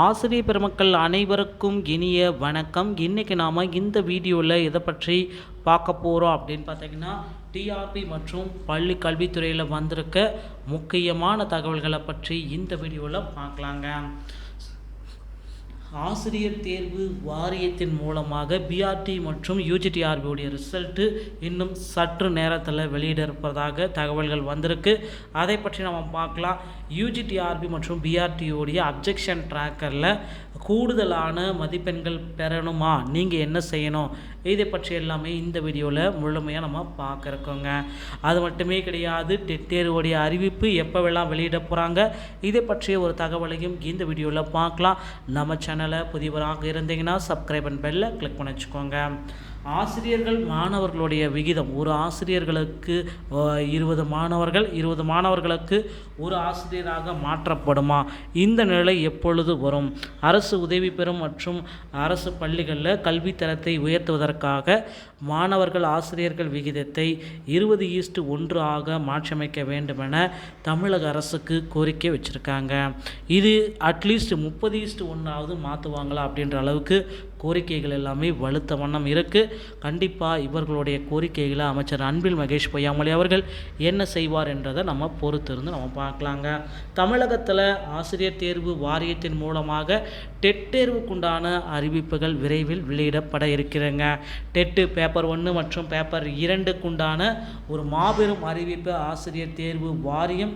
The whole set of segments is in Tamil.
ஆசிரியர் பெருமக்கள் அனைவருக்கும் இனிய வணக்கம். இன்றைக்கி நாம் இந்த வீடியோவில் எதை பற்றி பார்க்க போகிறோம் அப்படின்னு பார்த்தீங்கன்னா டிஆர்பி மற்றும் பள்ளி கல்வித்துறையில் வந்திருக்க முக்கியமான தகவல்களை பற்றி இந்த வீடியோவில் பார்க்கலாங்க. ஆசிரியர் தேர்வு வாரியத்தின் மூலமாக பிஆர்டி மற்றும் யூஜிடிஆர்பியுடைய ரிசல்ட்டு இன்னும் சற்று நேரத்தில் வெளியிட இருப்பதாக தகவல்கள் வந்திருக்கு. அதை பற்றி நம்ம பார்க்கலாம். யூஜிடிஆர்பி மற்றும் பிஆர்டிஓடைய அப்ஜெக்ஷன் ட்ராக்கரில் கூடுதலான மதிப்பெண்கள் பெறணுமா? நீங்கள் என்ன செய்யணும்? இதை பற்றி எல்லாமே இந்த வீடியோவில் முழுமையாக நம்ம பார்க்குறக்கோங்க. அது மட்டுமே கிடையாது டெட் தேர்வுடைய அறிவிப்பு எப்போவெல்லாம் வெளியிட போகிறாங்க இதை பற்றிய ஒரு தகவலையும் இந்த வீடியோவில் பார்க்கலாம். நம்ம சேனலை புதியவராக இருந்தீங்கன்னா சப்ஸ்கிரைப் அண்ட் பெல்லை கிளிக் பண்ணி வச்சுக்கோங்க. ஆசிரியர்கள் மாணவர்களுடைய விகிதம். ஒரு ஆசிரியர்களுக்கு இருபது மாணவர்கள் இருபது மாணவர்களுக்கு ஒரு ஆசிரியராக மாற்றப்படுமா? இந்த நிலை எப்பொழுது வரும்? அரசு உதவி பெறும் மற்றும் அரசு பள்ளிகளில் கல்வித்தரத்தை உயர்த்துவதற்காக மாணவர்கள் ஆசிரியர்கள் விகிதத்தை இருபது ஈஸ்ட்டு ஒன்று ஆக மாற்றியமைக்க வேண்டுமென தமிழக அரசுக்கு கோரிக்கை வச்சுருக்காங்க. இது அட்லீஸ்ட் முப்பது ஈஸ்ட் ஒன்றாவது மாற்றுவாங்களா அப்படின்ற அளவுக்கு கோரிக்கைகள் எல்லாமே வலுத்த வண்ணம் இருக்குது கண்டிப்பாக இவர்களுடைய கோரிக்கைகளை அமைச்சர் அன்பில் மகேஷ் பொய்யாமொழி அவர்கள் என்ன செய்வார் என்றதை நம்ம பொறுத்திருந்து நம்ம பார்க்கலாங்க. தமிழகத்தில் ஆசிரியர் தேர்வு வாரியத்தின் மூலமாக டெட் தேர்வுக்குண்டான அறிவிப்புகள் விரைவில் வெளியிடப்பட இருக்கிறங்க. டெட்டு பேப்பர் ஒன்று மற்றும் பேப்பர் இரண்டுக்குண்டான ஒரு மாபெரும் அறிவிப்பு ஆசிரியர் தேர்வு வாரியம்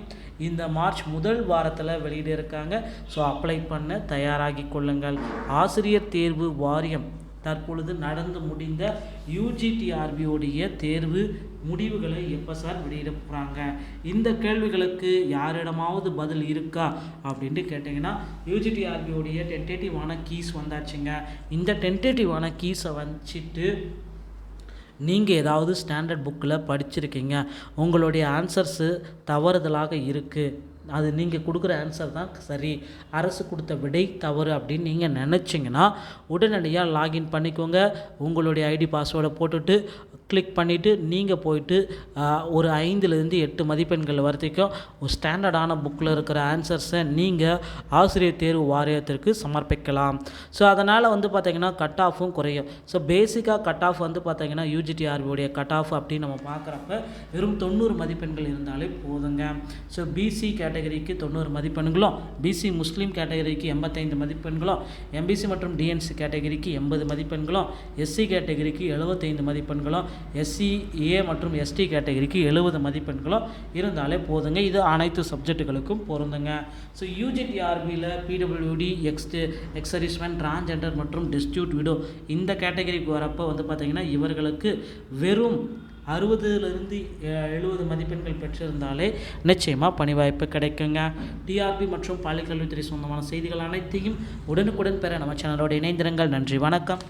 இந்த மார்ச் முதல் வாரத்தில் வெளியிட இருக்காங்க. ஸோ அப்ளை பண்ண தயாராகி கொள்ளுங்கள். ஆசிரியர் தேர்வு வாரியம் தற்பொழுது நடந்து முடிந்த யூஜிடிஆர்பியோடைய தேர்வு முடிவுகளை எப்போ சார் வெளியிட போகிறாங்க இந்த கேள்விகளுக்கு யாரிடமாவது பதில் இருக்கா? அப்படின்ட்டு கேட்டிங்கன்னா யூஜிடிஆர்பியோடைய டென்டேட்டிவான கீஸ் வந்தாச்சுங்க. இந்த டென்டேட்டிவான கீஸை வச்சுட்டு நீங்கள் ஏதாவது ஸ்டாண்டர்ட் புக்கில் படிச்சிருக்கீங்க. உங்களுடைய ஆன்சர்ஸு தவறுதலாக இருக்குது அது நீங்கள் கொடுக்குற ஆன்சர் தான் சரி. அரசு கொடுத்த விடை தவறு அப்படின்னு நீங்கள் நினச்சிங்கன்னா உடனடியாக லாகின் பண்ணிக்கோங்க. உங்களுடைய ஐடி பாஸ்வேர்டை போட்டுட்டு கிளிக் பண்ணிவிட்டு நீங்கள் போயிட்டு ஒரு ஐந்துலேருந்து எட்டு மதிப்பெண்கள் வரைக்கும் ஒரு ஸ்டாண்டர்டான புக்கில் இருக்கிற ஆன்சர்ஸை நீங்கள் ஆசிரியர் தேர்வு வாரியத்திற்கு சமர்ப்பிக்கலாம். ஸோ அதனால் வந்து பார்த்திங்கன்னா கட் ஆஃபும் குறையும். ஸோ பேசிக்காக கட் ஆஃப் வந்து பார்த்திங்கன்னா யூஜிடிஆர்பியுடைய கட் ஆஃப் அப்படின்னு நம்ம பார்க்குறப்ப வெறும் தொண்ணூறு மதிப்பெண்கள் இருந்தாலே போதுங்க. ஸோ பிசி கேட்டகரிக்கு தொண்ணூறு மதிப்பெண்களும் பிசி முஸ்லீம் கேட்டகரிக்கு எண்பத்தைந்து மதிப்பெண்களும் எம்பிசி மற்றும் டிஎன்சி கேட்டகரிக்கு எண்பது மதிப்பெண்களும் எஸ்சி கேட்டகரிக்கு எழுபத்தைந்து மதிப்பெண்களும் எஸ்சி ஏ மற்றும் எஸ்டி கேட்டகரிக்கு எழுபது மதிப்பெண்களும் இருந்தாலே போதுங்க. இது அனைத்து சப்ஜெக்ட்டுகளுக்கும் பொருந்துங்க. ஸோ யூஜிடிஆர்பியில் பிடபிள்யூடி எக்ஸ்ட் எக்ஸரிஸ்மென்ட் டிரான்ஜெண்டர் மற்றும் டிஸ்ட்யூட் விடோ இந்த கேட்டகரிக்கு வரப்போ வந்து பார்த்திங்கன்னா இவர்களுக்கு வெறும் அறுபதுலேருந்து எழுபது மதிப்பெண்கள் பெற்றிருந்தாலே நிச்சயமாக பணி வாய்ப்பு கிடைக்குங்க டிஆர்பி மற்றும் பள்ளிக்கல்வித்துறை சொந்தமான செய்திகள் அனைத்தையும் உடனுக்குடன் பெற நம்ம சேனலோடு இணைந்திருங்கள். நன்றி வணக்கம்.